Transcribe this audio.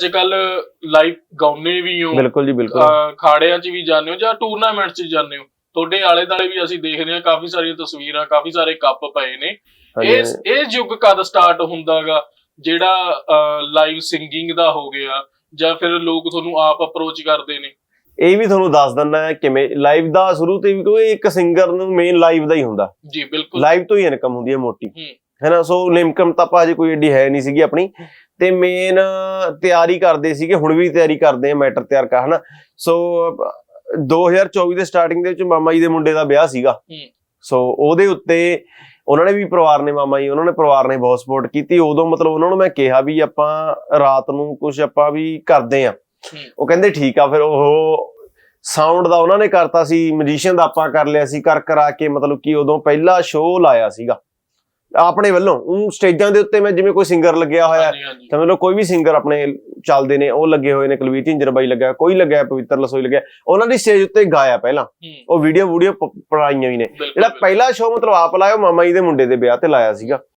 ਅੱਜ ਕੱਲ ਲਾਈਵ ਗਾਉਨੇ ਵੀ ਹੋ। ਬਿਲਕੁਲ ਜੀ ਬਿਲਕੁਲ। ਖਾੜਿਆਂ 'ਚ ਵੀ ਜਾਂਦੇ ਹੋ ਜਾਂ ਟੂਰਨਾਮੈਂਟ 'ਚ ਜਾਂਦੇ ਹੋ। ਤੁਹਾਡੇ ਆਲੇ ਦਾਲੇ ਵੀ ਅਸੀਂ ਦੇਖਦੇ ਹਾਂ ਕਾਫੀ ਸਾਰੀਆਂ ਤਸਵੀਰਾਂ ਕਾਫੀ ਸਾਰੇ ਕੱਪ ਪਏ ਨੇ। ਇਸ ਇਹ ਯੁੱਗ ਕਦ ਸਟਾਰਟ ਹੁੰਦਾਗਾ? ਜਿਹੜਾ ਲਾਈਵ ਸਿੰਗਿੰਗ ਦਾ ਹੋ ਗਿਆ ਜਾਂ ਫਿਰ ਲੋਕ ਤੁਹਾਨੂੰ ਆਪ ਅਪਰੋਚ ਕਰਦੇ ਨੇ? ਇਹ ਵੀ ਤੁਹਾਨੂੰ ਦੱਸ ਦਿੰਦਾ ਹੈ ਕਿਵੇਂ ਲਾਈਵ ਦਾ ਸ਼ੁਰੂ ਤੇ ਵੀ ਕੋਈ ਇੱਕ ਸਿੰਗਰ ਨੂੰ ਮੇਨ ਲਾਈਵ ਦਾ ਹੀ ਹੁੰਦਾ। ਜੀ ਬਿਲਕੁਲ। ਲਾਈਵ ਤੋਂ ਹੀ ਇਨਕਮ ਹੁੰਦੀ ਹੈ ਮੋਟੀ। ਹੂੰ। ਹੈਨਾ ਸੋ ਇਨਕਮ ਤਾਂ ਅਜੇ ਕੋਈ ਏਡੀ ਹੈ ਨਹੀਂ ਸੀਗੀ ਆਪਣੀ। ਤੇ ਮੇਨ ਤਿਆਰੀ ਕਰਦੇ ਸੀਗੇ ਹੁਣ ਵੀ ਤਿਆਰੀ ਕਰਦੇ ਆ ਮੈਟਰ ਤਿਆਰ ਕਰ ਹਨਾ ਸੋ ਅਹ, 2024 ਦੇ ਸਟਾਰਟਿੰਗ ਦੇ ਵਿੱਚ ਮਾਮਾ ਜੀ ਦੇ ਮੁੰਡੇ ਦਾ ਵਿਆਹ ਸੀਗਾ। ਸੋ ਉਹਦੇ ਉੱਤੇ ਉਹਨਾਂ ਨੇ ਵੀ ਪਰਿਵਾਰ ਨੇ ਮਾਮਾ ਜੀ ਉਹਨਾਂ ਨੇ ਪਰਿਵਾਰ ਨੇ ਬਹੁਤ ਸਪੋਰਟ ਕੀਤੀ। ਉਦੋਂ ਮਤਲਬ ਉਹਨਾਂ ਨੂੰ ਮੈਂ ਕਿਹਾ ਵੀ ਆਪਾਂ ਰਾਤ ਨੂੰ ਕੁਝ ਆਪਾਂ ਵੀ ਕਰਦੇ ਆ। ਉਹ ਕਹਿੰਦੇ ਠੀਕ ਆ ਫਿਰ ਉਹ ਸਾਊਂਡ ਦਾ ਉਹਨਾਂ ਨੇ ਕਰਤਾ ਸੀ ਮਿਊਜ਼ੀਸ਼ੀਅਨ ਦਾ ਆਪਾਂ ਕਰ ਲਿਆ ਸੀ ਕਰ ਕਰਾ ਕੇ ਮਤਲਬ ਕਿ ਉਦੋਂ ਪਹਿਲਾ ਸ਼ੋਅ ਲਾਇਆ ਸੀਗਾ। ਆਪਣੇ ਵੱਲੋਂ ਉਹ ਸਟੇਜਾਂ ਦੇ ਉੱਤੇ ਮੈਂ ਜਿਵੇਂ ਕੋਈ ਸਿੰਗਰ ਲੱਗਿਆ ਹੋਇਆ ਤਾਂ ਮਤਲਬ ਕੋਈ ਵੀ ਸਿੰਗਰ ਆਪਣੇ ਚੱਲਦੇ ਨੇ ਉਹ ਲੱਗੇ ਹੋਏ ਨੇ ਕੁਲਵੀਰ ਝਿੰਜਰ ਬਾਈ ਲੱਗਿਆ ਕੋਈ ਲੱਗਿਆ ਪਵਿੱਤਰ ਲਸੋਈ ਲੱਗਿਆ ਉਹਨਾਂ ਦੀ ਸਟੇਜ ਉੱਤੇ ਗਾਇਆ ਪਹਿਲਾਂ। ਉਹ ਵੀਡੀਓ ਵੀਡੀਓ ਪੜਾਈਆਂ ਵੀ ਨੇ। ਜਿਹੜਾ ਪਹਿਲਾ ਸ਼ੋਅ ਮਤਲਬ ਆਪ ਲਾਇਆ ਮਾਮਾ ਜੀ ਦੇ ਮੁੰਡੇ ਦੇ ਵਿਆਹ ਤੇ ਲਾਇਆ ਸੀਗਾ।